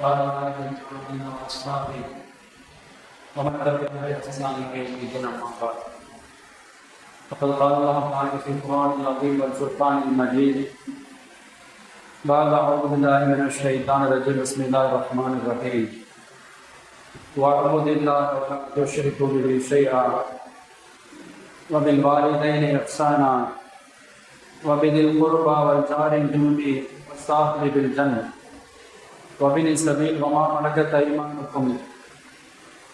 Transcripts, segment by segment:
وعلى آله وأصحابه ومن تبعهم بإحسان إلى يوم الدين فقد قال الله تعالى في القرآن العظيم والفرقان المجيد. بعد أعوذ بالله من الشيطان الرجيم. بسم الله الرحمن الرحيم. وأعوذ بالله ولا تشركوا به شيئا. وبالوالدين إحسانا. وبذي القربى والجار الجنوب والصاحب بالجنة وبن السبيل وما ملكت أيمانكم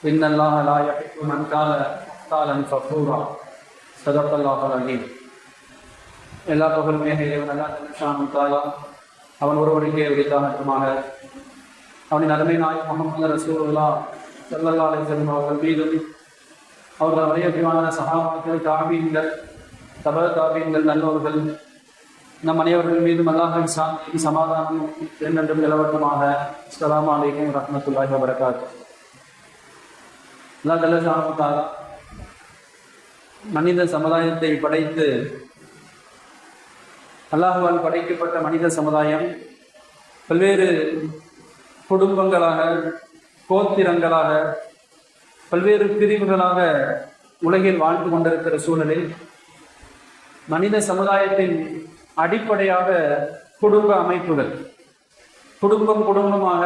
إن الله لا يحب من كان مختالا فخورا صدق الله العليم எல்லா புகழுமே இறைவன் அல்லா ஷானு தாலா அவன் ஒருவருக்கே உரித்தாகட்டுமாக அவனின் அருமை நாய் முகமது ரசூலுல்லா சல்லல்லா அலைஹிஸ்ஸலாம் அவர்கள் மீதும் அவர்கள் அறையபிமான சகாபாக்கள் தாபீன்கள் தப தாபீன்கள் நல்லவர்கள் நம் அனைவர்கள் மீதும் அல்லாஹின் சாந்தி சமாதானம் என்றென்றும் நிலவட்டமாக. அஸ்லாம் அலைக்கும் ரஹமத்துல்லாஹி வபரகாத் அல்லா தல்ல ஷானு மனித சமுதாயத்தை படைத்து அல்லாஹுவால் படைக்கப்பட்ட மனித சமுதாயம் பல்வேறு குடும்பங்களாக கோத்திரங்களாக பல்வேறு பிரிவுகளாக உலகில் வாழ்ந்து கொண்டிருக்கிற சூழலில் மனித சமுதாயத்தின் அடிப்படையாக குடும்ப அமைப்புகள். குடும்பம் குடும்பமாக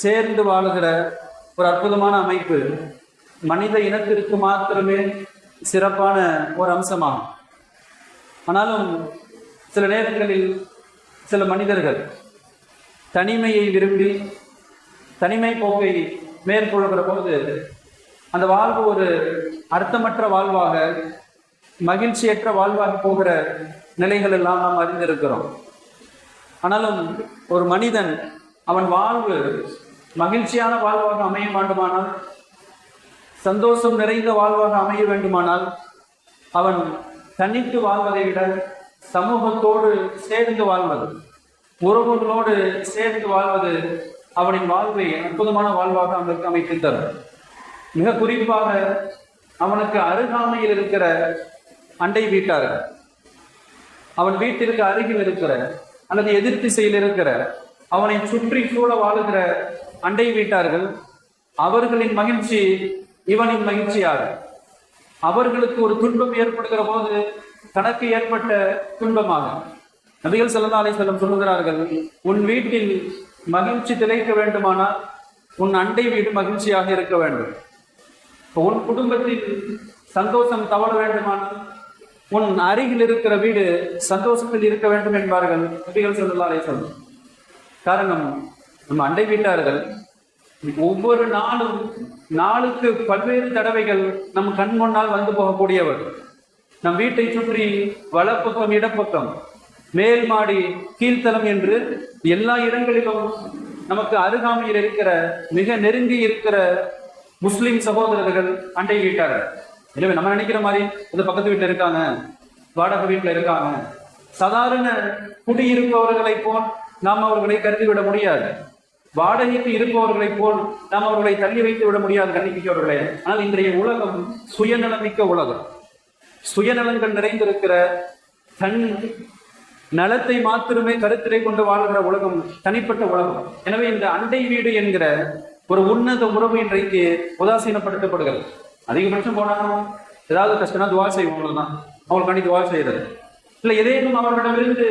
சேர்ந்து வாழுகிற ஒரு அற்புதமான அமைப்பு மனித இனத்திற்கு மாத்திரமே சிறப்பான ஒரு அம்சமாகும். ஆனாலும் சில நேரங்களில் சில மனிதர்கள் தனிமையை விரும்பி தனிமை போக்கை மேற்கொள்கிற போது அந்த வாழ்வு ஒரு அர்த்தமற்ற வாழ்வாக மகிழ்ச்சியற்ற வாழ்வாக போகிற நிலைகள் எல்லாம் நாம் அறிந்திருக்கிறோம். ஆனாலும் ஒரு மனிதன் அவன் வாழ்வு மகிழ்ச்சியான வாழ்வாக அமைய வேண்டுமானால் சந்தோஷம் நிறைந்த வாழ்வாக அமைய வேண்டுமானால் அவன் தனித்து வாழ்வதை விட சமூகத்தோடு சேர்ந்து வாழ்வது உறவுகளோடு சேர்ந்து வாழ்வது அவனின் வாழ்வை அற்புதமான வாழ்வாக அவனுக்கு அமைத்து தரும். மிக குறிப்பாக அவனுக்கு அருகாமையில் இருக்கிற அண்டை வீட்டார்கள் அவன் வீட்டிற்கு அருகில் இருக்கிற அல்லது எதிர் திசையில் இருக்கிற அவனை சுற்றி சூழ வாழுகிற அண்டை வீட்டார்கள் அவர்களின் மகிழ்ச்சி இவனின் மகிழ்ச்சியாகும் அவர்களுக்கு ஒரு துன்பம் ஏற்படுகிற போது தனக்கு ஏற்பட்ட துன்பமாகும் நபிகள் சல்லா செல்லம் சொல்லுகிறார்கள் உன் வீட்டில் மகிழ்ச்சி திளைக்க வேண்டுமானால் உன் அண்டை வீடு மகிழ்ச்சியாக இருக்க வேண்டும். உன் குடும்பத்தில் சந்தோஷம் தவற வேண்டுமானால் உன் அருகில் இருக்கிற வீடு சந்தோஷத்தில் இருக்க வேண்டும் என்பார்கள். நபிகள் சொல்லலாரே அலி காரணம் நம்ம அண்டை வீட்டார்கள் ஒவ்வொரு நாளும் நாளுக்கு பல்வேறு தடவைகள் நம் கண் முன்னால் வந்து போகக்கூடியவர். நம் வீட்டை சுற்றி வலப்பக்கம் இடப்பக்கம் மேல் மாடி கீழ்த்தலம் என்று எல்லா இடங்களிலும் நமக்கு அருகாமையில் இருக்கிற மிக நெருங்கி இருக்கிற முஸ்லிம் சகோதரர்கள் அண்டை வீட்டார்கள். எனவே நம்ம நினைக்கிற மாதிரி இந்த பக்கத்து வீட்டில் இருக்காங்க வாடகை வீட்டில் இருக்காங்க. சாதாரண குடியிருப்பவர்களை போல் நாம் அவர்களை கருதிவிட முடியாது. வாடகைக்கு இருப்பவர்களை போல் நாம் அவர்களை தள்ளி வைத்து விட முடியாது கண்ணிமிக்கவர்களே ஆனால் இன்றைய உலகம் சுயநலமிக்க உலகம். சுயநலங்கள் நிறைந்திருக்கிற தன் நலத்தை மாத்திரமே கருத்திலே கொண்டு வாழ்கிற உலகம் தனிப்பட்ட உலகம். எனவே இந்த அண்டை வீடு என்கிற ஒரு உன்னத உறவு இன்றைக்கு உதாசீனப்படுத்தப்படுகிறது. அதிகபட்சம் போனாலும் ஏதாவது கஷ்டம்னா துவா செய்வோம் தான் அவங்களுக்காண்டி துவா செய்யறது. இல்லை எதேனும் அவர்களிடமிருந்து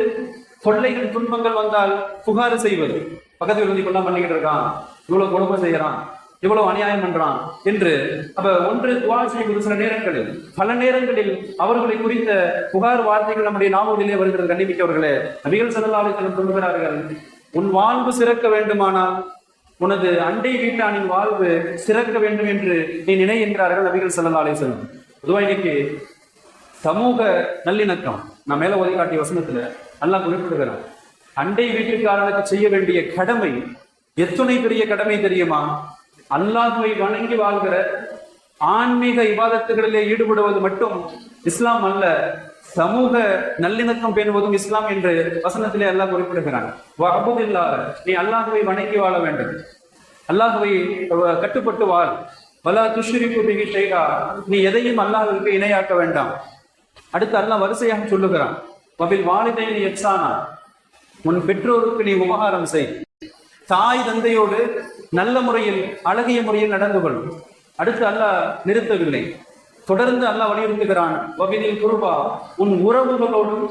கொள்ளைகள் துன்பங்கள் வந்தால் புகார் செய்வது. பக்கத்தில் வந்து கொள்ளா பண்ணிக்கிட்டு இருக்கான். இவ்வளவு குழப்பம் செய்யறான். இவ்வளவு அநியாயம் பண்றான் என்று அப்ப ஒன்று துவா செய்வது சில நேரங்களில் பல நேரங்களில் அவர்களை குறித்த புகார் வார்த்தைகள் நம்முடைய நாவலிலே வருகிறது. கண்டிப்பிக்கவர்களே நபிகள் செல்லலாளர்களும் சொல்லுகிறார்கள் உன் வாழ்வு சிறக்க வேண்டுமானால் உனது அண்டை வீட்டானின் வாழ்வு சிறக்க வேண்டும் என்று நீ நினை என்கிறார்கள் நபிகள் செல்லல்லா அலிசல்லம் பொதுவாக இன்னைக்கு சமூக நல்லிணக்கம் நான் மேல ஒதுக்காட்டிய வசனத்துல நல்லா குறிப்பிடுகிறேன் அண்டை வீட்டுக்காரனுக்கு செய்ய வேண்டிய கடமை எத்துணை பெரிய கடமை தெரியுமா? அல்லாஹுவை வணங்கி வாழ்கிற ஆன்மீக விவாதத்துகளிலே ஈடுபடுவது மட்டும் இஸ்லாம் அல்ல. சமூக நல்லிணக்கம் பேணுவதும் இஸ்லாம் என்று வசனத்திலே அல்லாஹ் குறிப்பிடுகிறான். நீ அல்லாஹுவை வணங்கி வாழ வேண்டும். அல்லாஹுவை கட்டுப்பட்டு வாழ். வலா துஷ்ரிப்பு பிகி ஷைகா நீ எதையும் அல்லாஹுக்கு இணையாக்க வேண்டாம். அடுத்து அல்லாஹ் வரிசையாக சொல்லுகிறான். வபில் நீ எச்சானா உன் பெற்றோருக்கு நீ உபகாரம் செய். தாய் தந்தையோடு நல்ல முறையில் அழகிய முறையில் நடந்து கொள். அடுத்து அல்லாஹ் நிறுத்தவில்லை. தொடர்ந்து அல்லாஹ் வலியுறுத்துகிறான். வகையில் குருபா உன் உறவுகளோடும்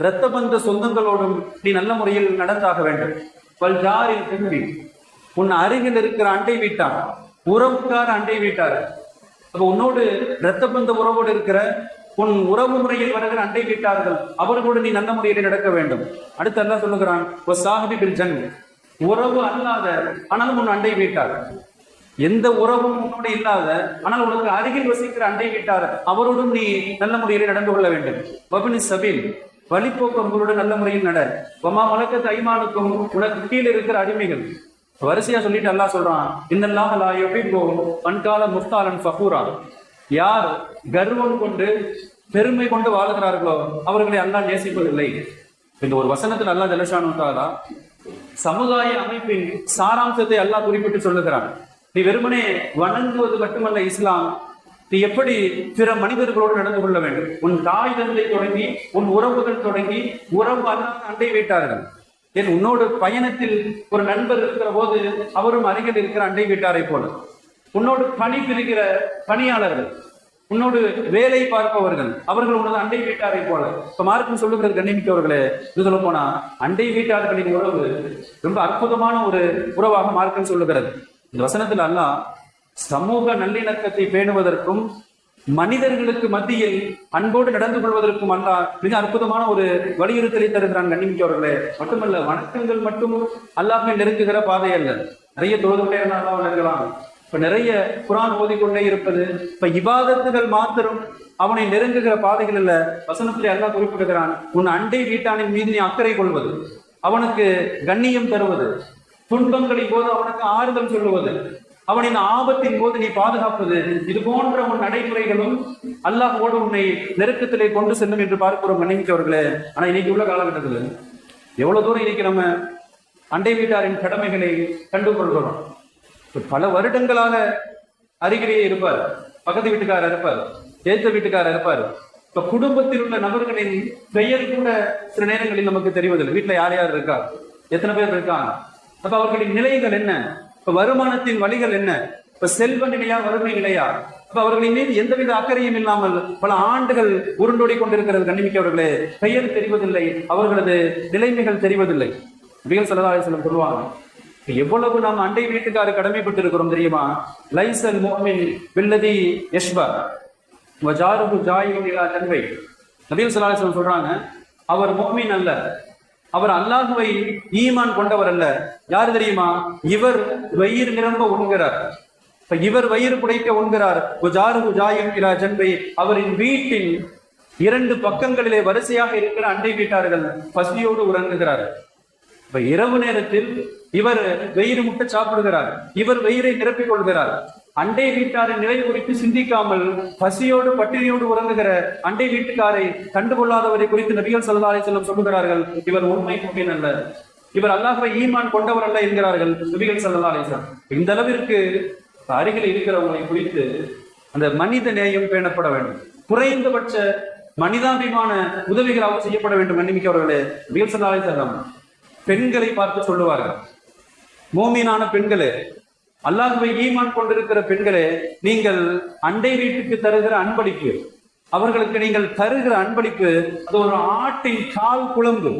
இரத்த பந்த சொந்தங்களோடும் நீ நல்ல முறையில் நடந்தாக வேண்டும். பல் ஜாரில் திரும்பி உன் அருகில் இருக்கிற அண்டை வீட்டார் உறவுக்கார அண்டை வீட்டார். அப்ப உன்னோடு இரத்த பந்த உறவோடு இருக்கிற உன் உறவு முறையில் வருகிற அண்டை வீட்டார்கள் அவர்களோடு நீ நல்ல முறையில் நடக்க வேண்டும். அடுத்து அல்லாஹ் சொல்லுகிறான் ஒரு சாஹிபி பில் ஜன் உறவு அல்லாத ஆனாலும் உன் அண்டை வீட்டார். எந்த உறவும் உன்னோடு இல்லாத ஆனால் உனக்கு அருகில் வசிக்கிற அண்டை வீட்டார் அவரோடும் நீ நல்ல முறையில் நடந்து கொள்ள வேண்டும். வபினி சபின் வழிபோக்கர்களோடு நல்ல முறையில் நட. பமா வழக்க தைமானுக்கும் உனக்கு கீழே இருக்கிற அடிமைகள். வரிசையா சொல்லிட்டு அல்லா சொல்றான் இன்னெல்லாம் லா யுஹிப்பு பண்கால முஸ்தாலன் ஃபகூரா. யார் கர்வம் கொண்டு பெருமை கொண்டு வாழுகிறார்களோ அவர்களை அல்லா நேசிப்பதில்லை. இந்த ஒரு வசனத்தில் அல்லா ஜலசானு சமுதாய அமைப்பின் சாராம்சத்தை அல்லாஹ் குறிப்பிட்டு சொல்லுகிறான். நீ வெறுமனே வணங்குவது மட்டுமல்ல இஸ்லாம். நீ எப்படி பிற மனிதர்களோடு நடந்து கொள்ள வேண்டும்? உன் தாய் தந்தை தொடங்கி உன் உறவுகள் தொடங்கி உறவு அல்லாத அண்டை வீட்டார்கள். ஏன் உன்னோடு பயணத்தில் ஒரு நண்பர் இருக்கிற போது அவரும் அருகில் இருக்கிற அண்டை வீட்டாரை போல. உன்னோடு பணி பிரிக்கிற பணியாளர்கள் உன்னோடு வேலை பார்ப்பவர்கள் அவர்கள் உனது அண்டை வீட்டாரை போல. இப்ப மார்க்கம் சொல்லுகிறது கண்ணிமிக்கவர்களே இது சொல்ல போனா அண்டை வீட்டார்களின் உறவு ரொம்ப அற்புதமான ஒரு உறவாக மார்க்கம் சொல்லுகிறது. இந்த வசனத்தில் அல்லாஹ் சமூக நல்லிணக்கத்தை பேணுவதற்கும் மனிதர்களுக்கு மத்தியில் அன்போடு நடந்து கொள்வதற்கும் அல்லாஹ் மிக அற்புதமான ஒரு வலியுறுத்தலை தருகிறான் கண்ணிமிக்கவர்களே மட்டுமல்ல வணக்கங்கள் மட்டும் அல்லாஹை நெருங்குகிற பாதை அல்ல. நிறைய தொழுதுகளே இருந்தாலும் நெருங்கலாம். இப்ப நிறைய குரான் ஓதிக்கொண்டே இருப்பது இப்ப இபாதத்துகள் மாத்திரம் அவனை நெருங்குகிற பாதைகள் இல்ல வசனத்திலே அல்லாஹ் குறிப்பிடுகிறான் உன் அண்டை வீட்டானின் மீது நீ அக்கறை கொள்வது அவனுக்கு கண்ணியம் தருவது துன்பங்களின் போது அவனுக்கு ஆறுதல் சொல்லுவது அவனின் ஆபத்தின் போது நீ பாதுகாப்பது. இது போன்ற உன் நடைமுறைகளும் அல்லாஹோடு உன்னை நெருக்கத்திலே கொண்டு செல்லும் என்று பார்க்கிறோம் மன்னிக்கவர்களே ஆனா இன்னைக்கு உள்ள காலகட்டத்தில் எவ்வளவு தூரம் இன்னைக்கு நம்ம அண்டை வீட்டாரின் கடமைகளை கண்டுகொள்கிறோம். பல வருடங்களாக அருகிலேயே இருப்பார் பக்கத்து வீட்டுக்காரர் இருப்பார் ஏத்த வீட்டுக்காரர் இருப்பார். இப்ப குடும்பத்தில் உள்ள நபர்களின் பெயர் கூட சில நேரங்களில் நமக்கு தெரிவதில்லை. வீட்டுல யார் யார் இருக்கா? எத்தனை பேர் இருக்காங்க? அப்ப அவர்களின் நிலைகள் என்ன? இப்ப வருமானத்தின் வழிகள் என்ன? இப்ப செல்வ நிலையா வறுமை நிலையா? அப்ப அவர்களின் மீது எந்தவித அக்கறையும் இல்லாமல் பல ஆண்டுகள் உருண்டோடி கொண்டிருக்கிறது கண்ணிமிக்கவர்களே பெயர் தெரிவதில்லை அவர்களது நிலைமைகள் தெரிவதில்லை. நபிகள் ஸல்லல்லாஹு அலைஹி சொல்லுவாங்க எவ்வளவு நாம் அண்டை வீட்டுக்காரர் கடமைப்பட்டிருக்கிறோம் தெரியுமா? லைசல் மோமின் பில்லதி யஷ்பா வஜாருஹு ஜாயின் நிலா தன்வை. நபிகள் ஸல்லல்லாஹு சொல்றாங்க அவர் மோமின் அல்ல அவர் அல்லாஹுவை ஈமான் கொண்டவர் அல்ல யாரு தெரியுமா? இவர் வயிறு நிரம்ப உண்கிறார். இப்ப இவர் வயிறு புடைக்க உண்கிறார். குஜாரு உஜாயும் இலா ஜன்பை. அவரின் வீட்டின் இரண்டு பக்கங்களிலே வரிசையாக இருக்கிற அண்டை வீட்டார்கள் பசியோடு உறங்குகிறார் இப்ப இரவு நேரத்தில் இவர் வெயிறு முட்டை சாப்பிடுகிறார். இவர் வெயிரை நிரப்பிக் கொள்கிறார். அண்டை வீட்டாரின் நிலை குறித்து சிந்திக்காமல் பசியோடு பட்டினியோடு உறங்குகிற அண்டை வீட்டுக்காரை கண்டுகொள்ளாதவரை குறித்து நபிகள் சல்லா அலிசல்லம் சொல்லுகிறார்கள். இவர் உண்மை முக்கியம் அல்ல. இவர் அல்லாஹ்வை ஈமான் கொண்டவர் அல்ல என்கிறார்கள் நபிகள் சல்லா அலைஹி இந்த அளவிற்கு அருகில் இருக்கிறவங்களை குறித்து அந்த மனித நேயம் பேணப்பட வேண்டும். குறைந்தபட்ச மனிதாபிமான உதவிகளாக செய்யப்பட வேண்டும். மன்னிமிக்கவர்களே நபிகள் சல்லா அலிசல்லாம் பெண்களை பார்த்து சொல்லுவார்கள். மோமீனான பெண்களே அல்லாஹுவை ஈமான் கொண்டிருக்கிற பெண்களே நீங்கள் அண்டை வீட்டுக்கு தருகிற அன்பளிப்பு அவர்களுக்கு நீங்கள் தருகிற அன்பளிப்பு அது ஒரு ஆட்டின் கால் குழம்பு.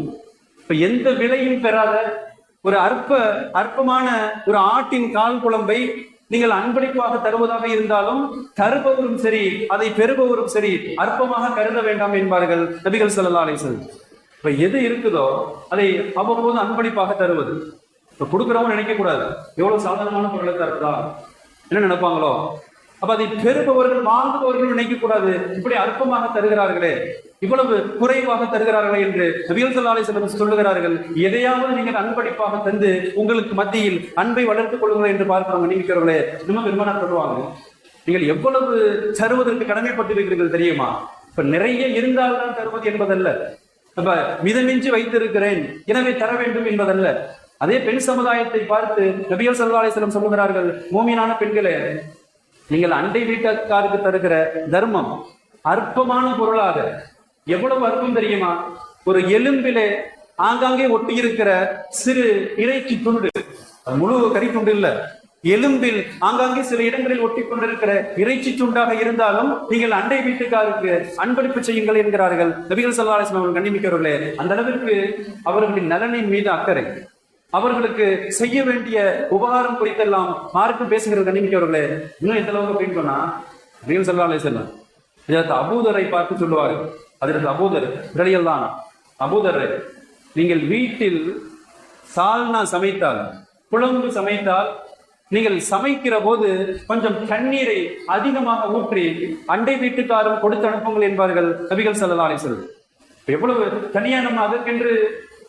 இப்ப எந்த விலையும் பெறாத ஒரு அற்ப அற்பமான ஒரு ஆட்டின் கால் குழம்பை நீங்கள் அன்பளிப்பாக தருவதாக இருந்தாலும் தருபவரும் சரி அதை பெறுபவரும் சரி அற்பமாக கருத வேண்டாம் என்பார்கள் நபிகள் ஸல்லல்லாஹு அலைஹி இப்ப எது இருக்குதோ அதை அவ்வப்போது அன்பளிப்பாக தருவது. இப்ப கொடுக்குறவங்க நினைக்க கூடாது. எவ்வளவு சாதாரணமான பொருளை தருதா என்ன நினைப்பாங்களோ? அப்ப அதை பெறுபவர்கள் வாங்குபவர்கள் நினைக்க கூடாது. இப்படி அற்பமாக தருகிறார்களே. இவ்வளவு குறைவாக தருகிறார்களே என்று நபிகள் ஸல்லல்லாஹு அலைஹி சொல்லுகிறார்கள். எதையாவது நீங்கள் அன்படிப்பாக தந்து உங்களுக்கு மத்தியில் அன்பை வளர்த்துக் கொள்ளுங்கள் என்று பார்க்கிறவங்க நீங்கிறவர்களே இன்னும் பெருமானார் சொல்லுவாங்க. நீங்கள் எவ்வளவு தருவதற்கு கடமைப்பட்டிருக்கிறீர்கள் தெரியுமா? இப்ப நிறைய இருந்தால்தான் தருவது என்பதல்ல. அப்ப மிதமின்றி வைத்திருக்கிறேன். எனவே தர வேண்டும் என்பதல்ல. அதே பெண் சமுதாயத்தை பார்த்து நபிகள் சல்லா அலிஸ்லம் சொல்லுகிறார்கள் மூமினான பெண்களே நீங்கள் அண்டை வீட்டுக்காருக்கு தருகிற தர்மம் அற்பமான பொருளாக. எவ்வளவு அற்பம் தெரியுமா? ஒரு எலும்பிலே ஆங்காங்கே ஒட்டி இருக்கிற சிறு இறைச்சி துண்டு. முழு கறி துண்டு இல்ல. எலும்பில் ஆங்காங்கே சில இடங்களில் ஒட்டி கொண்டிருக்கிற இறைச்சி துண்டாக இருந்தாலும் நீங்கள் அண்டை வீட்டுக்காருக்கு அன்பளிப்பு செய்யுங்கள் என்கிறார்கள். நபிகள் சல்லாஹம் அவர்கள் கண்ணிமிக்கவர்களே அந்த அளவிற்கு அவர்களின் நலனின் மீது அக்கறை. அவர்களுக்கு செய்ய வேண்டிய உபகாரம் குறித்தெல்லாம் மார்க்கு பேசுகிற கண்ணிமிக்கவர்களே இன்னும் எந்த அளவுக்கு அப்படின்னு சொன்னா நபிகள் சல்லா அலிஸ்லாம் இதற்கு அபூதரை பார்த்து சொல்லுவார்கள் அதற்கு அபூதர் விரலியல் தான் அபூதர் நீங்கள் வீட்டில் சால்னா சமைத்தால் குழம்பு சமைத்தால் நீங்கள் சமைக்கிற போது கொஞ்சம் தண்ணீரை அதிகமாக ஊற்றி அண்டை வீட்டுக்காரும் கொடுத்து அனுப்புங்கள் என்பார்கள் நபிகள் செல்லலாம் அலைஹி எவ்வளவு தனியா நம்ம அதற்கென்று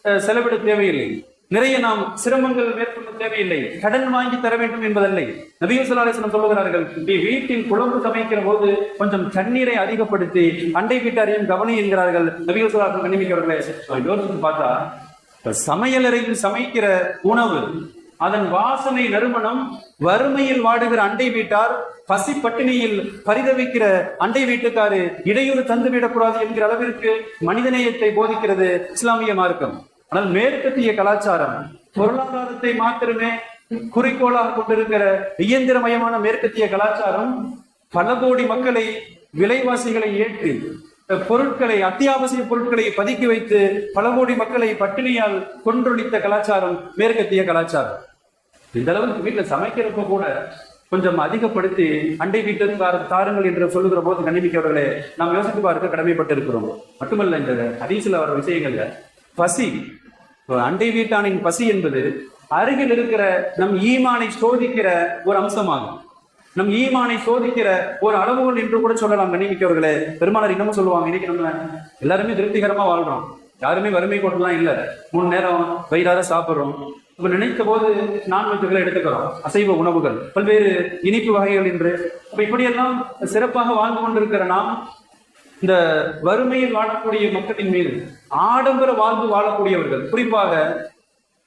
அஹ், செலவிட தேவையில்லை. நிறைய நாம் சிரமங்கள் மேற்கொள்ள தேவையில்லை. கடன் வாங்கி தர வேண்டும் என்பதல்ல. நபிகள் ஸல்லல்லாஹு சொல்லுகிறார்கள் நீ வீட்டில் குழம்பு சமைக்கிற போது கொஞ்சம் தண்ணீரை அதிகப்படுத்தி அண்டை வீட்டாரையும் கவனி என்கிறார்கள் நபிகள் ஸல்லல்லாஹு கண்ணிமிக்கவர்களே யோசித்து பார்த்தா சமையலறையில் சமைக்கிற உணவு அதன் வாசனை நறுமணம் வறுமையில் வாடுகிற அண்டை வீட்டார் பசி பட்டினியில் பரிதவிக்கிற அண்டை வீட்டுக்காரு இடையூறு தந்து விடக்கூடாது என்கிற அளவிற்கு மனிதநேயத்தை போதிக்கிறது இஸ்லாமிய மார்க்கம். ஆனால் மேற்கத்திய கலாச்சாரம் பொருளாதாரத்தை மாத்திரமே குறிக்கோளாக கொண்டிருக்கிற இயந்திரமயமான மேற்கத்திய கலாச்சாரம் பல கோடி மக்களை விலைவாசிகளை ஏற்றி பொருட்களை அத்தியாவசிய பொருட்களை பதுக்கி வைத்து பல கோடி மக்களை பட்டினியால் கொன்றொழித்த கலாச்சாரம் மேற்கத்திய கலாச்சாரம். இந்த அளவுக்கு வீட்டில் சமைக்கிறப்ப கூட கொஞ்சம் அதிகப்படுத்தி அண்டை வீட்டுக்கார தாருங்கள் என்று சொல்லுகிற போது கண்ணிமிக்கவர்களே நாம் யோசித்து பார்க்க கடமைப்பட்டு இருக்கிறோம் மட்டுமல்ல இந்த ஹதீஸ்ல வர விஷயங்கள்ல பசி அண்டை வீட்டானின் பசி என்பது அருகில் இருக்கிற நம் ஈமானை சோதிக்கிற ஒரு அம்சமாகும். நம் ஈமானை சோதிக்கிற ஒரு அளவுகள் என்று கூட சொல்லலாம் கண்ணிமிக்கவர்களே பெருமாளர் இன்னமும் சொல்லுவாங்க இன்னைக்கு நம்ம எல்லாருமே திருப்திகரமா வாழ்றோம். யாருமே வறுமை கொண்டுலாம் இல்லை. மூணு நேரம் வயிறார சாப்பிடுறோம். நம்ம நினைத்த போது நான்வெஜ்களை எடுத்துக்கிறோம். அசைவ உணவுகள். பல்வேறு இனிப்பு வகைகள் என்று அப்ப இப்படியெல்லாம் சிறப்பாக வாழ்ந்து கொண்டிருக்கிற நாம் இந்த வறுமையில் வாழக்கூடிய மக்களின் மீது ஆடம்பர வாழ்வு வாழக்கூடியவர்கள் குறிப்பாக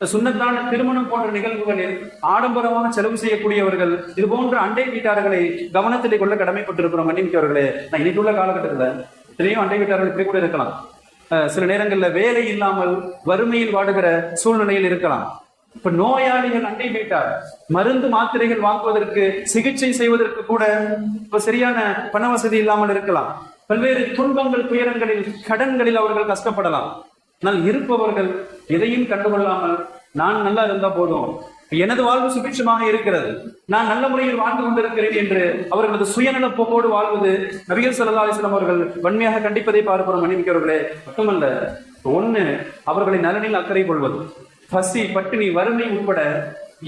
சுண்ணத்தான திருமணம் போன்ற நிகழ்வுகளில் ஆடம்பரமாக செலவு செய்யக்கூடியவர்கள் இது போன்ற அண்டை வீட்டார்களை கவனத்திலே கொள்ள கடமைப்பட்டிருக்கிறோம் மன்னிமிக்கவர்களே நான் இன்னைக்கு உள்ள காலகட்டத்தில் எத்தனையோ அண்டை வீட்டார்கள் இப்படி கூட இருக்கலாம். சில நேரங்களில் வேலை இல்லாமல் வறுமையில் வாடுகிற சூழ்நிலையில் இருக்கலாம். இப்ப நோயாளிகள் அண்டை வீட்டார் மருந்து மாத்திரைகள் வாங்குவதற்கு சிகிச்சை செய்வதற்கு கூட இப்ப சரியான பண வசதி இல்லாமல் இருக்கலாம். பல்வேறு துன்பங்கள் துயரங்களில் கடன்களில் அவர்கள் கஷ்டப்படலாம். ஆனால் இருப்பவர்கள் எதையும் கண்டுகொள்ளாமல் நான் நல்லா இருந்தா போதும். எனது வாழ்வு சுபிட்சமாக இருக்கிறது. நான் நல்ல முறையில் வாழ்ந்து கொண்டிருக்கிறேன் என்று அவர்களது சுயநல போக்கோடு வாழ்வது நபிகள் ஸல்லல்லாஹு அவர்கள் வன்மையாக கண்டிப்பதை பார்க்கிறோம் மன்னிமிக்கவர்களே மட்டுமல்ல ஒண்ணு அவர்களை நலனில் அக்கறை கொள்வது. பசி பட்டினி வறுமை உட்பட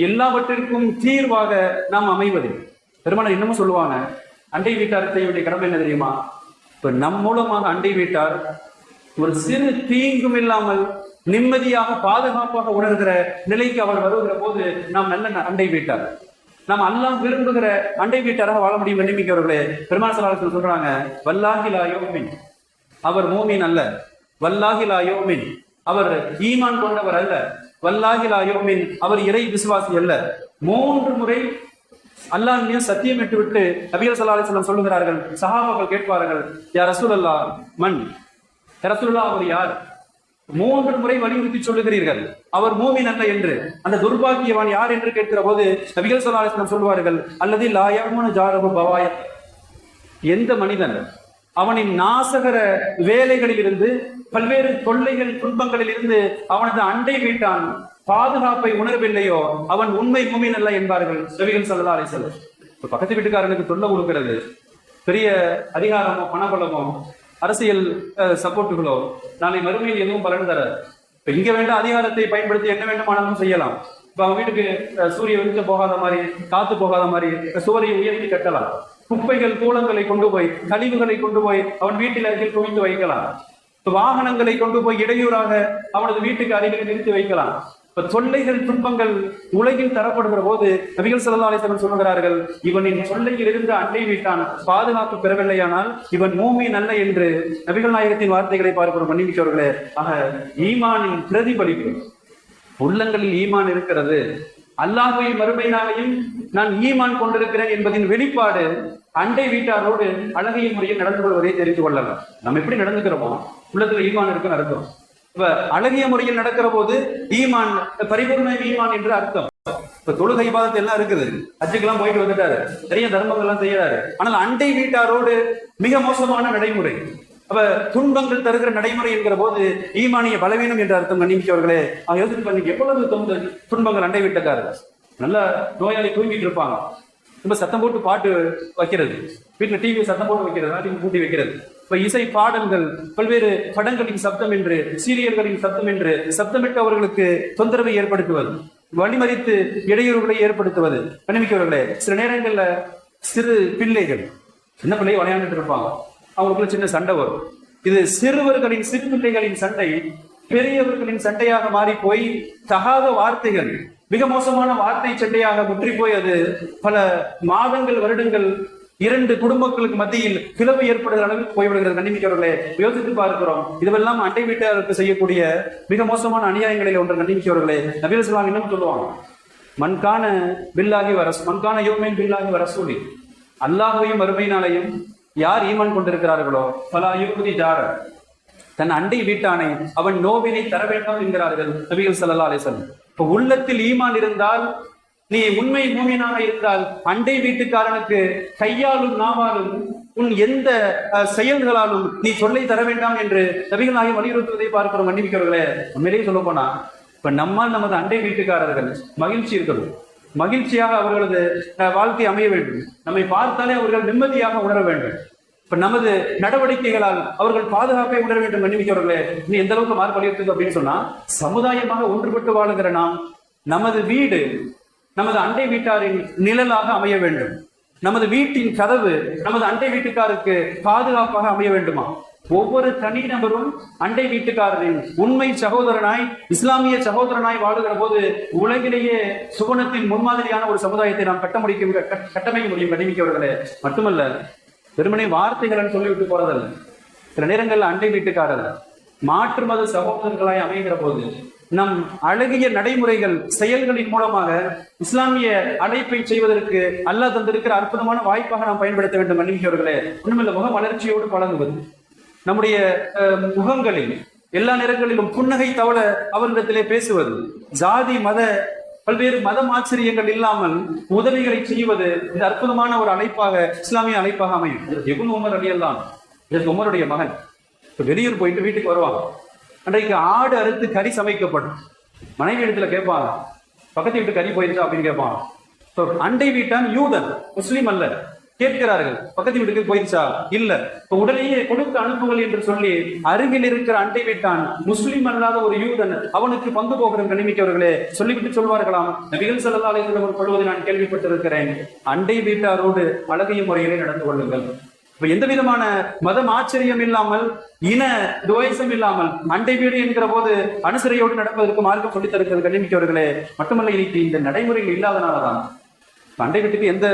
எல்லாவற்றிற்கும் தீர்வாக நாம் அமைவது. பெருமானார் இன்னமும் சொல்லுவாங்க அண்டை வீட்டார் இவருடைய கடமை என்ன தெரியுமா? இப்ப நம் மூலமாக அண்டை வீட்டார் ஒரு சிறு தீங்கும் இல்லாமல் நிம்மதியாக பாதுகாப்பாக உணர்கிற நிலைக்கு அவர் வருகிற போது நாம் நல்ல அண்டை வீட்டார். நாம் அல்லாஹ் விரும்புகிற அண்டை வீட்டாராக வாழ முடியும் நியமிக்கிறவர்களே பெருமாள் சலாலத்தில் சொல்றாங்க வல்லாஹிலா யோமின். அவர் மோமின் அல்ல. வல்லாஹிலா யோமின். அவர் ஈமான் கொண்டவர் அல்ல. வல்லாஹிலா யோமின். அவர் இறை விசுவாசி அல்ல. மூன்று முறை அல்லாஹ் சத்தியம் விட்டு விட்டு நபிகள் ஸல்லல்லாஹு அலைஹி சொல்லுகிறார்கள். சஹாபாக்கள் கேட்பார்கள் யார் ரசூல் அல்லா மண் ரசூல்லா அவர் யார்? மூன்று முறை வலியுறுத்தி சொல்லுகிறீர்கள். அவர் மூமின் அல்ல என்று. அந்த துர்பாகியவான் யார் என்று கேட்கிற போது நபிகள் ஸல்லல்லாஹு அலைஹி சொல்வார்கள் அல்லது லாயமான ஜாரபு பவாய. எந்த மனிதன் அவனின் நாசகர வேலைகளில் இருந்து பல்வேறு தொல்லைகள் துன்பங்களில் இருந்து அவனது அண்டை வீட்டான் பாதுகாப்பை உணரவில்லையோ அவன் உண்மை மூமின் அல்ல என்பார்கள். செவிகள் ஸல்லல்லாஹு அலை செல்ல இப்போ பக்கத்து வீட்டுக்காரனுக்கு தொல்லை கொடுக்கிறது. பெரிய அதிகாரமோ பணபலமோ அரசியல் சப்போர்ட்டுகளோ நாளை மறுமையில் எதுவும் பலன் தர இப்ப இங்க வேண்டாம் அதிகாரத்தை பயன்படுத்தி என்ன வேண்டுமானாலும் செய்யலாம். இப்ப அவன் வீட்டுக்கு அஹ், சூரிய வெளிச்சம் போகாத மாதிரி காத்து போகாத மாதிரி சுவரை உயர்த்தி கட்டலாம். குப்பைகள் கூலங்களை கொண்டு போய் கழிவுகளை கொண்டு போய் அவன் வீட்டில் அருகில் குவித்து வைக்கலாம். இப்ப வாகனங்களை கொண்டு போய் இடையூறாக அவனது வீட்டுக்கு அருகில் நிறுத்தி வைக்கலாம். இப்ப தொல்லைகள் துன்பங்கள் உலகில் தரப்படுகிற போது நபிகள் ஸல்லல்லாஹு சொல்லுகிறார்கள் இவனின் சொல்லையில் இருந்து அண்டை வீட்டான் பாதுகாப்பு பெறவில்லையானால் இவன் மூமின் அல்ல என்று நபிகள் நாயகத்தின் வார்த்தைகளை பார்க்கிறோம். மன்னிமிக்கவர்களே ஆக ஈமானின் பிரதிபலிப்பு. உள்ளங்களில் ஈமான் இருக்கிறது. அல்லாஹ்வை மறுமையினாலையும் நான் ஈமான் கொண்டிருக்கிறேன் என்பதின் வெளிப்பாடு அண்டை வீட்டாரோடு அழகிய முறையில் நடந்து கொள்வதை தெரிந்து கொள்ளலாம் நம்ம எப்படி நடந்துக்கிறோமோ உள்ளத்துல ஈமான் இருக்குன்னு அர்த்தம். இப்ப அழகிய முறையில் நடக்கிற போது ஈமான் பரிபூர்ண ஈமான் என்று அர்த்தம். இப்ப தொழுகை பாதத்து எல்லாம் இருக்குது. அச்சுக்கெல்லாம் போயிட்டு வந்துட்டாரு. நிறைய தர்மங்கள் எல்லாம் செய்யறாரு. ஆனால் அண்டை வீட்டாரோடு மிக மோசமான நடைமுறை. அப்ப துன்பங்கள் தருகிற நடைமுறை என்கிற போது ஈமானிய பலவீனம் என்ற அர்த்தம் கண்ணிமிக்கவர்களே அவன் யோசித்து பண்ணி எவ்வளவு தொண்டு துன்பங்கள் அண்டை வீட்டுக்காரர் நல்ல நோயாளி தூங்கிட்டு இருப்பாங்க. ரொம்ப சத்தம் போட்டு பாட்டு வைக்கிறது. வீட்டுல டிவி சத்தம் போட்டு வைக்கிறது டிவி பூட்டி வைக்கிறது. இப்ப இசை பாடல்கள் பல்வேறு படங்களின் சப்தம் என்று சீரியல்களின் சப்தம் என்று சப்தமிட்டு அவர்களுக்கு தொந்தரவை ஏற்படுத்துவது வழிமறித்து இடையூறுகளை ஏற்படுத்துவது. கண்ணிமிக்கவர்களே சில நேரங்களில் சிறு பிள்ளைகள் சின்ன பிள்ளையை விளையாண்டுட்டு இருப்பாங்க. அவங்களுக்குள்ள சின்ன சண்டை வரும். இது சிறுவர்களின் சிறு பிள்ளைகளின் சண்டை பெரியவர்களின் சண்டையாக மாறி போய் தகாத வார்த்தைகள் மிக மோசமான வார்த்தை சண்டையாக முற்றி போய் அது பல மாதங்கள் வருடங்கள் இரண்டு குடும்பங்களுக்கு மத்தியில் பிளவு ஏற்படுகிற அளவுக்கு போய்விடுகிறது கண்டிமிக்கவர்களே யோசித்து பார்க்கிறோம். இதுவெல்லாம் அண்டை வீட்டாருக்கு செய்யக்கூடிய மிக மோசமான அநியாயங்களில் ஒன்று கண்டிமிக்கவர்களே நபீர் சொல்லாங்க இன்னும் சொல்லுவாங்க மண்கான பில்லாகி வரஸ் மண்கான யோமேன் பில்லாகி வரசூலி அல்லாஹையும் வறுமையினாலையும் யார் ஈமன் கொண்டிருக்கிறார்களோ பல யூகுதி ஜார. தன் அண்டை வீட்டானை அவன் நோவினை தர வேண்டாம் என்கிறார்கள் நபிகள் சல்லா அலைஹி இப்ப உள்ளத்தில் ஈமான் இருந்தால் நீ உண்மை மூமியனாக இருந்தால் அண்டை வீட்டுக்காரனுக்கு கையாலும் நாவாலும் உன் எந்த அஹ், செயல்களாலும் நீ சொல்லை தர வேண்டாம் என்று நபிகள் நாயகம் வலியுறுத்துவதை பார்க்கிறோம் மன்னிமிக்கவர்களே உண்மையிலேயே சொல்ல போனா இப்ப நம்மால் நமது அண்டை வீட்டுக்காரர்கள் மகிழ்ச்சி இருக்கணும். மகிழ்ச்சியாக அவர்களது அஹ், வாழ்க்கை அமைய வேண்டும். நம்மை பார்த்தாலே அவர்கள் நிம்மதியாக உணர வேண்டும். இப்ப நமது நடவடிக்கைகளால் அவர்கள் பாதுகாப்பை உணர வேண்டும் மன்னிமிக்கவர்களே நீ எந்த அளவுக்கு மார்க் அப்படின்னு சொன்னா சமுதாயமாக ஒன்றுபட்டு வாழுகிற நாம் நமது வீடு நமது அண்டை வீட்டாரின் நிழலாக அமைய வேண்டும். நமது வீட்டின் கதவு நமது அண்டை வீட்டுக்காருக்கு பாதுகாப்பாக அமைய வேண்டுமா? ஒவ்வொரு தனி நபரும் அண்டை வீட்டுக்காரரின் உண்மை சகோதரனாய் இஸ்லாமிய சகோதரனாய் வாழுகிற போது உலகிலேயே சுகுணத்தின் முன்மாதிரியான ஒரு சமுதாயத்தை நாம் கட்ட முடிக்கும் கட்டமைக்க முடியும் கனிமிக்கவர்களே மட்டுமல்ல வெறுமனே வார்த்தைகள் சொல்லிவிட்டு போறதல்ல. சில நேரங்களில் அண்டை வீட்டுக்காரர் மாற்று மத சகோதரர்களாய் அமைகிற போது நம் அழகிய நடைமுறைகள் செயல்களின் மூலமாக இஸ்லாமிய அழைப்பை செய்வதற்கு அல்லாஹ் தந்திருக்கிற அற்புதமான வாய்ப்பாக நாம் பயன்படுத்த வேண்டும் மன்னிக்கிறவர்களே ஒன்றுமில்ல முக வளர்ச்சியோடு பழங்குவது நம்முடைய முகங்களில் எல்லா நேரங்களிலும் புன்னகை தவள அவரிடத்திலே பேசுவது ஜாதி மத பல்வேறு மத ஆச்சரியங்கள் இல்லாமல் உதவிகளை செய்வது இந்த அற்புதமான ஒரு அழைப்பாக இஸ்லாமிய அழைப்பாக அமையும். எகுன் உமர் அலி அல்லான் இதற்கு உமருடைய மகன். இப்ப வெளியூர் போயிட்டு வீட்டுக்கு வருவாங்க. அன்றைக்கு ஆடு அறுத்து கறி சமைக்கப்படும். மனைவி இடத்துல கேட்பாங்க பக்கத்து வீட்டு கறி போயிருச்சா? அப்படின்னு கேட்பாங்க. அண்டை வீட்டான் யூதன் முஸ்லீம் அல்ல. கேட்கிறார்கள். பக்கத்து வீட்டுக்கு போயிடுச்சா? இல்ல. இப்ப உடனேயே கொடுத்து அனுப்புங்கள் என்று சொல்லி அருகில் இருக்கிற அண்டை வீட்டான் முஸ்லீம் அல்லாத ஒரு யூதன் அவனுக்கு பங்கு போகிற கனிமிக்கவர்களே சொல்லிவிட்டு சொல்வார்களாம். நபிகள் செல்லா அலைஹி கொள்வதை சொல்வதை நான் கேள்விப்பட்டிருக்கிறேன். அண்டை வீட்டாரோடு அழகிய முறையிலே நடந்து கொள்ளுங்கள். இப்ப எந்த விதமான மதம் ஆச்சரியம் இல்லாமல் இன துவேஷம் இல்லாமல் அண்டை வீடு என்கிற போது அனுசரையோடு நடப்பதற்கு மார்க்கம் சொல்லித் தருகிறது கண்ணிமிக்கவர்களே மட்டுமல்ல இன்னைக்கு இந்த நடைமுறைகள் இல்லாதனாலதான் அண்டை வீட்டுக்கு எந்த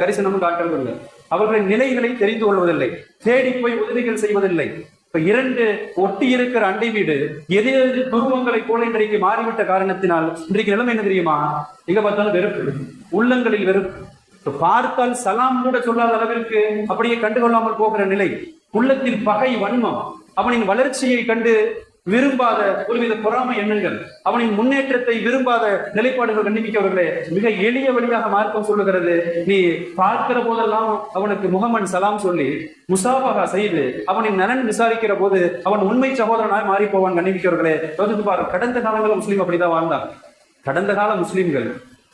கரிசனமும் கரிசனமும் காட்டுறதில்லை அவர்களின் நிலைகளை தெரிந்து கொள்வதில்லை. தேடி போய் உதவிகள் செய்வதில்லை. இப்ப இரண்டு ஒட்டி இருக்கிற அண்டை வீடு எது எது துருவங்களை போல இன்றைக்கு மாறிவிட்ட காரணத்தினால் இன்றைக்கு நிலைமை என்ன தெரியுமா? எங்க பார்த்தாலும் வெறுப்பு. உள்ளங்களில் வெறுப்பு. பார்த்தால் சலாம் கூட சொல்லாத அளவிற்கு அப்படியே கண்டுகொள்ளாமல் போகிற நிலை. உள்ளத்தில் பகை வன்மம். அவனின் வளர்ச்சியை கண்டு விரும்பாத ஒருவித பொறாமை எண்ணங்கள். அவனின் முன்னேற்றத்தை விரும்பாத நிலைப்பாடுகள் கண்டிப்பிக்கவர்களே மிக எளிய வழியாக மார்க்கம் சொல்லுகிறது. நீ பார்க்கிற போதெல்லாம் அவனுக்கு முகமன் சலாம் சொல்லி முசாபகா செய்து அவனின் நலன் விசாரிக்கிற போது அவன் உண்மை சகோதரனாய் மாறி போவான் கண்டிப்பிக்கவர்களே பாரு கடந்த காலங்களில் முஸ்லீம் அப்படிதான் வாழ்ந்தான் கடந்த கால முஸ்லீம்கள்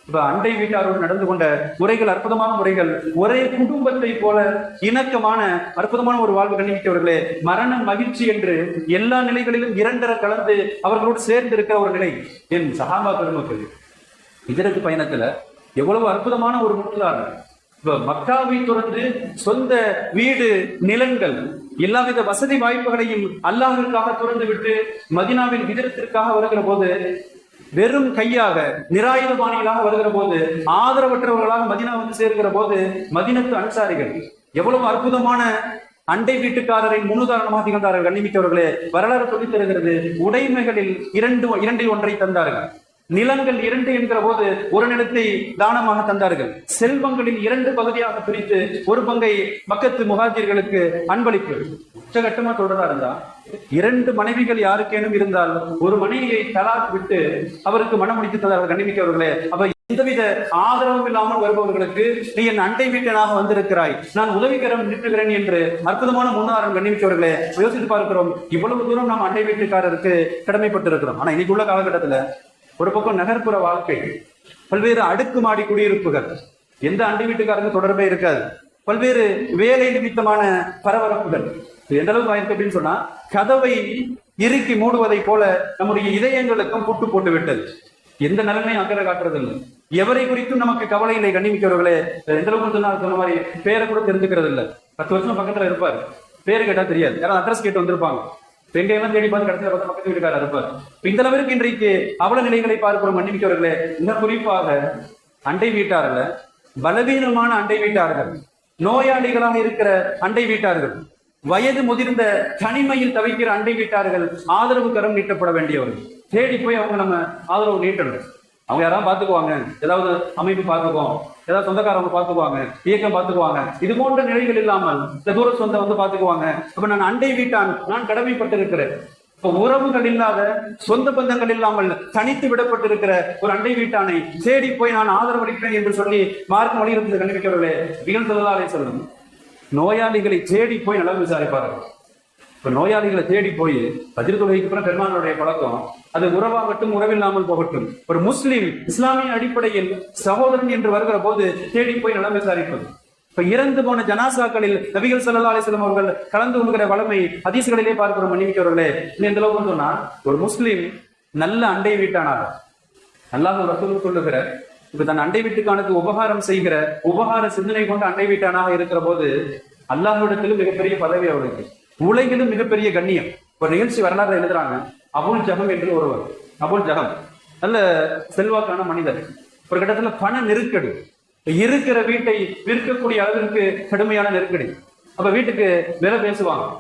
இப்ப அண்டை வீட்டாரோடு நடந்து கொண்ட முறைகள் அற்புதமான முறைகள் ஒரே குடும்பத்தை போல இணக்கமான அற்புதமான ஒரு வாழ்வு கண்ணிமிக்கவர்களே மரண மகிழ்ச்சி என்று எல்லா நிலைகளிலும் இரண்டர கலந்து அவர்களோடு சேர்ந்து இருக்கிற ஒரு நிலை. என் சகாபா பெருமக்கள் இதற்கு பயணத்துல எவ்வளவு அற்புதமான ஒரு முன்னுதாரணம் இப்ப மக்காவை துறந்து சொந்த வீடு நிலங்கள் எல்லாவித வசதி வாய்ப்புகளையும் அல்லாஹிற்காக துறந்து விட்டு மதினாவின் விதத்திற்காக வருகிற போது வெறும் கையாக நிராயுதபாணிகளாக வருகிற போது ஆதரவற்றவர்களாக மதினா வந்து சேர்கிற போது மதினத்து அனுசாரிகள் எவ்வளவு அற்புதமான அண்டை வீட்டுக்காரரின் முன்னுதாரணமாக திகழ்ந்தார்கள் கண்ணிமிக்கவர்களே. வரலாறு சொல்லித் தருகிறது உடைமைகளில் இரண்டு இரண்டில் ஒன்றை தந்தார்கள். நிலங்கள் இரண்டு என்கிற போது ஒரு நிலத்தை தானமாக தந்தார்கள். செல்வங்களின் இரண்டு பகுதியாக பிரித்து ஒரு பங்கை பக்கத்து முகாஜிர்களுக்கு அன்பளிப்பு. உச்சகட்டமா சொல்றதா இருந்தா இரண்டு மனைவிகள் யாருக்கேனும் இருந்தால் ஒரு மனைவியை தலாக் விட்டு அவருக்கு மனமுடித்து தந்தார்கள். கண்ணிமிக்கவர்களே அவ எந்தவித ஆதரவும் இல்லாமல் வருபவர்களுக்கு நீ என் அண்டை வீட்டனாக வந்திருக்கிறாய். நான் உதவிகரம் நிற்றுகிறேன் என்று அற்புதமான முன்னாரம் கண்ணிமிக்கவர்களே யோசித்து பார்க்கிறோம் இவ்வளவு தூரம் நாம் அண்டை வீட்டுக்காரருக்கு கடமைப்பட்டிருக்கிறோம். ஆனா இன்னைக்கு உள்ள காலகட்டத்துல ஒரு பக்கம் நகர்ப்புற வாழ்க்கை பல்வேறு அடுக்குமாடி குடியிருப்புகள் எந்த அண்டை வீட்டுக்காரங்க தொடர்பே இருக்காது. பல்வேறு வேலை நிமித்தமான பரபரப்புகள். எந்த அளவுக்கு ஆயிருக்கு அப்படின்னு சொன்னா கதவை இறுக்கி மூடுவதை போல நம்முடைய இதயங்களுக்கும் புட்டு போட்டு விட்டது. எந்த நலனையும் அக்கறை காட்டுறது இல்லை எவரை குறித்தும் நமக்கு கவலை இல்லை கண்ணிமிக்கிறவர்களே எந்த அளவுக்கு சொன்னா சொன்ன மாதிரி பேரை கூட தெரிஞ்சுக்கிறது இல்லை பத்து வருஷம் பக்கத்துல இருப்பார். பேரு கேட்டா தெரியாது. யாராவது அட்ரஸ் கேட்டு வந்திருப்பாங்க. இப்ப எங்க தேடி பார்த்து கடைசியில் பார்த்து பக்கத்து வீட்டுக்காரர் இருப்பார் இந்த அளவிற்கு இன்றைக்கு அவல நிலைகளை பார்க்கிறோம் மன்னிமிக்கவர்களே இன்னும் குறிப்பாக அண்டை வீட்டார்கள் பலவீனமான அண்டை வீட்டார்கள் நோயாளிகளாக இருக்கிற அண்டை வீட்டார்கள் வயது முதிர்ந்த தனிமையில் தவிக்கிற அண்டை வீட்டார்கள் ஆதரவு கரம் நீட்டப்பட வேண்டியவர்கள். தேடி போய் அவங்க நம்ம ஆதரவு நீட்டணும். அவங்க யாராவது பாத்துக்குவாங்க ஏதாவது அமைப்பு பார்த்துக்குவோம் ஏதாவது சொந்தக்காரவங்க பாத்துக்குவாங்க இயக்கம் பார்த்துக்குவாங்க. இது போன்ற நிலைகள் இல்லாமல் இந்த தூர சொந்த வந்து பாத்துக்குவாங்க அப்ப நான் அண்டை வீட்டான். நான் கடமைப்பட்டிருக்கிறேன். இப்ப உறவுகள் இல்லாத சொந்த பந்தங்கள் இல்லாமல் தனித்து விடப்பட்டிருக்கிற ஒரு அண்டை வீட்டானை தேடி போய் நான் ஆதரவளிக்கிறேன் என்று சொல்லி மார்க்கம் வலியுறுத்தி கண்டிக்கிறவர்களே விகல் சொல்லலாலே சொல்லும். நோயாளிகளை தேடி போய் நலம் விசாரிப்பார்கள். இப்ப நோயாளிகளை தேடி போய் பதில் தொகைக்கு அப்புறம் பெருமானுடைய பழக்கம் அது உறவாகட்டும் உறவில்லாமல் போகட்டும். ஒரு முஸ்லீம் இஸ்லாமிய அடிப்படையில் சகோதரன் என்று வருகிற போது தேடி போய் நலம் விசாரிப்பது. இப்ப இறந்து போன ஜனாசாக்களில் நபிகள் சல்லா அலைஹி அவர்கள் கலந்து கொள்கிற வளமை அதிசகளிலே பார்க்கிறோம் மன்னிமிக்கவர்களே இன்னும் எந்த அளவுக்கு சொன்னா ஒரு முஸ்லீம் நல்ல அண்டை வீட்டானார் அல்லாஹ் ரசூல் சொல்லுகிற இப்ப தன் அண்டை வீட்டுக்கானுக்கு உபகாரம் செய்கிற உபகார சிந்தனை கொண்ட அண்டை வீட்டானாக இருக்கிற போது அல்லாஹ்விடத்திலும் மிகப்பெரிய பதவி அவருக்கு. உலகிலும் மிகப்பெரிய கண்ணியம். ஒரு நிகழ்ச்சி வரலாறு எழுதுறாங்க அபுல் ஜகம் என்று ஒருவர். அபுல் ஜகம் நல்ல செல்வாக்கான மனிதர். ஒரு கட்டத்தில் பண நெருக்கடி. இருக்கிற வீட்டை விற்கக்கூடிய அளவிற்கு கடுமையான நெருக்கடி. அப்ப வீட்டுக்கு விலை பேசுவாங்க.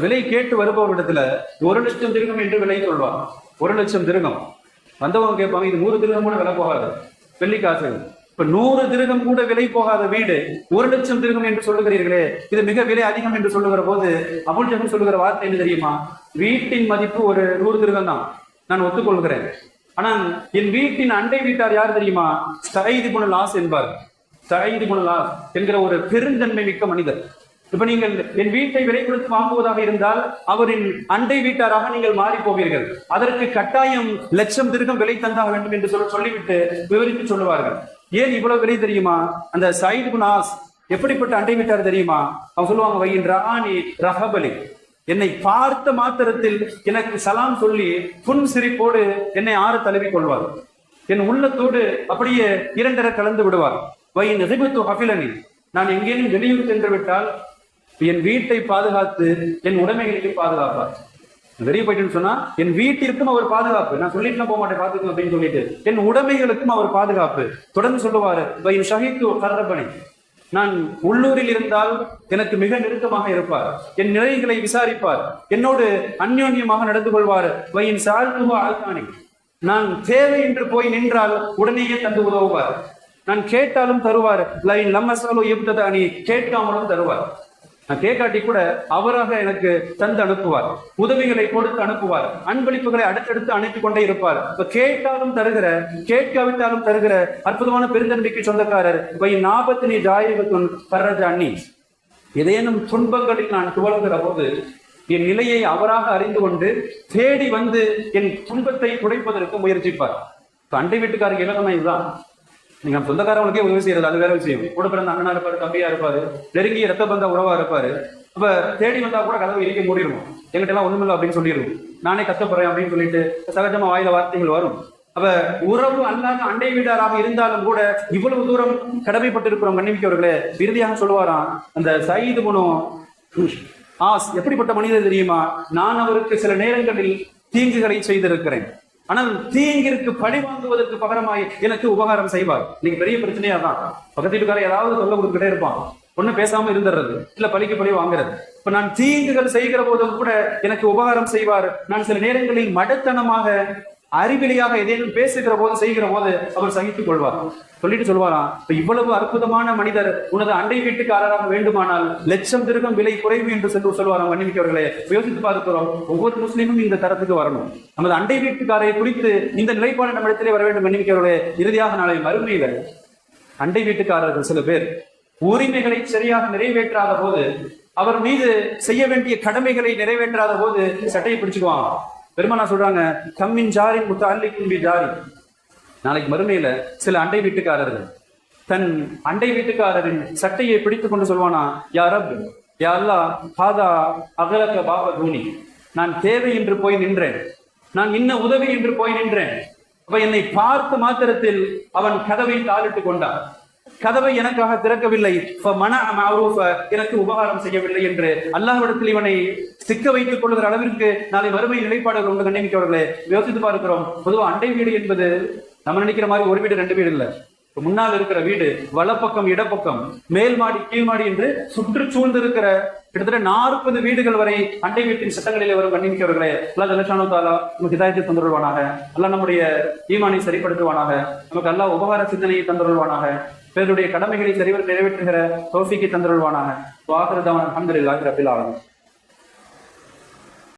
விலை கேட்டு வருபவரிடத்துல ஒரு லட்சம் திருகம் என்று விலை சொல்வாங்க. ஒரு லட்சம் திருகம். வந்தவங்க கேட்பாங்க இது நூறு திருகம் கூட விலை போகாது. வெள்ளி காசு இப்ப நூறு திருகம் கூட விலை போகாத வீடு ஒரு லட்சம் திருகம் என்று சொல்லுகிறீர்களே இது மிக விலை அதிகம் என்று சொல்லுகிற போது அபுல் சொல்லுகிற வார்த்தை என்ன தெரியுமா? வீட்டின் மதிப்பு ஒரு நூறு திருகம் தான். நான் ஒத்துக்கொள்கிறேன். ஆனால் என் வீட்டின் அண்டை வீட்டார் யார் தெரியுமா? சரைதி குண லாஸ் என்பார். சரைதி குண லாஸ் என்கிற ஒரு பெருந்தன்மை மிக்க மனிதர். இப்ப நீங்கள் என் வீட்டை விலை கொடுத்து வாங்குவதாக இருந்தால் அவரின் அண்டை வீட்டாராக நீங்கள் மாறி போவீர்கள். அதற்கு கட்டாயம் லட்சம் திருகம் விலை தந்தாக வேண்டும் என்று சொல்ல சொல்லிவிட்டு விவரித்து சொல்லுவார்கள். ஏன் இவ்வளவு விலை தெரியுமா? அந்த சைடு குனாஸ் எப்படிப்பட்ட அண்டை வீட்டார் தெரியுமா? அவங்க சொல்லுவாங்க வையின் ராணி ரஹபலி. என்னை பார்த்த மாத்திரத்தில் எனக்கு சலாம் சொல்லி புன் சிரிப்போடு என்னை ஆற தழுவி கொள்வார். என் உள்ளத்தோடு அப்படியே இரண்டர கலந்து விடுவார். வையின் எதிர்ப்பு ஹபிலனி நான் எங்கேயும் வெளியூர் சென்று விட்டால் என் வீட்டை பாதுகாத்து என் உடைமைகளையும் பாதுகாப்பார். வெளியே போயிட்டுன்னு சொன்னா என் வீட்டிற்கும் அவர் பாதுகாப்பு. நான் சொல்லிட்டு போக மாட்டேன் பாத்துக்கணும் அப்படின்னு சொல்லிட்டு. என் உடைமைகளுக்கும் அவர் பாதுகாப்பு. தொடர்ந்து சொல்லுவாரு என் ஷஹீத்து கர்ரபணி நான் உள்ளூரில் இருந்தால் எனக்கு மிக நெருக்கமாக இருப்பார். என் நிலைகளை விசாரிப்பார். என்னோடு அந்யோன்யமாக நடந்து கொள்வார். வையின் சால்முக ஆழ்காணி நான் தேவை என்று போய் நின்றால் உடனேயே தந்து உதவுவார். நான் கேட்டாலும் தருவார். லைன் லம்மசாலோ எப்ததானி கேட்காமலும் தருவார். நான் கேட்காட்டி கூட அவராக எனக்கு தந்து அனுப்புவார். உதவிகளை கொடுத்து அனுப்புவார். அன்பளிப்புகளை அடுத்தடுத்து அனுப்பி கொண்டே இருப்பார். இப்ப கேட்டாலும் தருகிற கேட்காவிட்டாலும் தருகிற அற்புதமான பெருந்தன்மைக்கு சொந்தக்காரர் இப்ப நாபத்தினி ஜாயகத்துன் பர்றது அண்ணி. ஏதேனும் துன்பங்களில் நான் துவழுகிற போது என் நிலையை அவராக அறிந்து கொண்டு தேடி வந்து என் துன்பத்தை குறைப்பதற்கு முயற்சிப்பார். அண்டை வீட்டுக்காரருக்கு இலக்கணம் இதுதான். நீங்க சொந்தக்காரவங்களுக்கே உதவி செய்யறது அது வேற விஷயம். கூட பிறந்த அண்ணனா இருப்பாரு தம்பியா இருப்பாரு நெருங்கிய ரத்த பந்த உறவா இருப்பாரு. அப்ப தேடி வந்தா கூட கதவை இறுக்கி மூடிடுவோம். எங்கிட்ட எல்லாம் ஒண்ணுமில்ல அப்படின்னு சொல்லிடுவோம். நானே கஷ்டப்படுறேன் அப்படின்னு சொல்லிட்டு சகஜமா வாயில வார்த்தைகள் வரும். அப்ப உறவு அல்லாத அண்டை வீடாராக இருந்தாலும் கூட இவ்வளவு தூரம் கடமைப்பட்டிருக்கிறோம் கண்ணிமிக்கவர்களே இறுதியாக சொல்லுவாராம் அந்த சயீது குணம் ஆஸ் எப்படிப்பட்ட மனிதர் தெரியுமா? நான் அவருக்கு சில நேரங்களில் தீங்குகளை செய்திருக்கிறேன். ஆனால் தீங்கிற்கு பழி வாங்குவதற்கு பகரமாய் எனக்கு உபகாரம் செய்வார். நீங்க பெரிய பிரச்சனையா தான். பக்கத்து வீட்டுக்காரர் ஏதாவது சொல்ல கொடுத்துக்கிட்டே இருப்பான். ஒண்ணு பேசாம இருந்துடுறது. இல்ல பழிக்கு பழி வாங்குறது. இப்ப நான் தீங்குகள் செய்கிற போதும் கூட எனக்கு உபகாரம் செய்வார். நான் சில நேரங்களில் மடத்தனமாக அறிவிலியாக ஏதேனும் பேசுகிற போது செய்கிற போது அவர் சகித்துக் கொள்வார். சொல்லிட்டு சொல்வாராம் இப்ப இவ்வளவு அற்புதமான மனிதர் உனது அண்டை வீட்டுக்காரராக வேண்டுமானால் லட்சம் திருகம் விலை குறைவு என்று சொல்லி சொல்வாராம் மன்னிமிக்கவர்களே யோசித்து பார்க்கிறோம் ஒவ்வொரு முஸ்லீமும் இந்த தரத்துக்கு வரணும். நமது அண்டை வீட்டுக்காரை குறித்து இந்த நிலைப்பாடு நம்மிடத்திலே வர வேண்டும் மன்னிமிக்கவர்களே இறுதியாக நாளை மறுமையில அண்டை வீட்டுக்காரர்கள் சில பேர் உரிமைகளை சரியாக நிறைவேற்றாத போது அவர் மீது செய்ய வேண்டிய கடமைகளை நிறைவேற்றாத போது சட்டையை பிடிச்சுக்குவாங்க பெருமானா சொல்றாங்க கம்மின் ஜாரி முத்த அல்லி கும்பி ஜாரி. நாளைக்கு மறுமையில சில அண்டை வீட்டுக்காரர்கள் தன் அண்டை வீட்டுக்காரரின் சட்டையை பிடித்துக் கொண்டு சொல்வானா யா ரப் யா அல்லா ஹாதா அகலக்க பாப தூணி. நான் தேவை என்று போய் நின்றேன். நான் இன்ன உதவி என்று போய் நின்றேன். அப்ப என்னை பார்த்த மாத்திரத்தில் அவன் கதவை தாளிட்டுக் கொண்டான். கதவை எனக்காக திறக்கவில்லை. எனக்கு உபகாரம் செய்யவில்லை என்று அல்லாஹ்விடத்தில் இவனை சிக்க வைத்துக் கொள்கிற அளவிற்கு நாளை வறுமை நிலைப்பாடுகள் உண்டு கண்டிமிக்கவர்களே யோசித்து பார்க்கிறோம். பொதுவா அண்டை வீடு என்பது நம்ம நினைக்கிற மாதிரி ஒரு வீடு ரெண்டு வீடு இல்ல. முன்னால் இருக்கிற வீடு வலப்பக்கம் இடப்பக்கம் மேல் மாடி கீழ் மாடி என்று சுற்று சூழ்ந்து இருக்கிற கிட்டத்தட்ட நாற்பது வீடுகள் வரை அண்டை வீட்டின் சட்டங்களிலே வரும் கண்ணிமிக்கவர்களே அல்லா ஜலஷானு தாலா நமக்கு இதாயத்தை தந்துருவானாக அல்லா நம்முடைய ஈமானை சரிப்படுத்துவானாக. நமக்கு அல்லா உபகார சிந்தனையை தந்துருவானாக பிறருடைய கடமைகளை சரிவர் நிறைவேற்றுகிற தோஃபிக்கு தந்துருவானாக வாகரதவன் அஹமதுல்லாஹி ரபில் ஆலமீன்.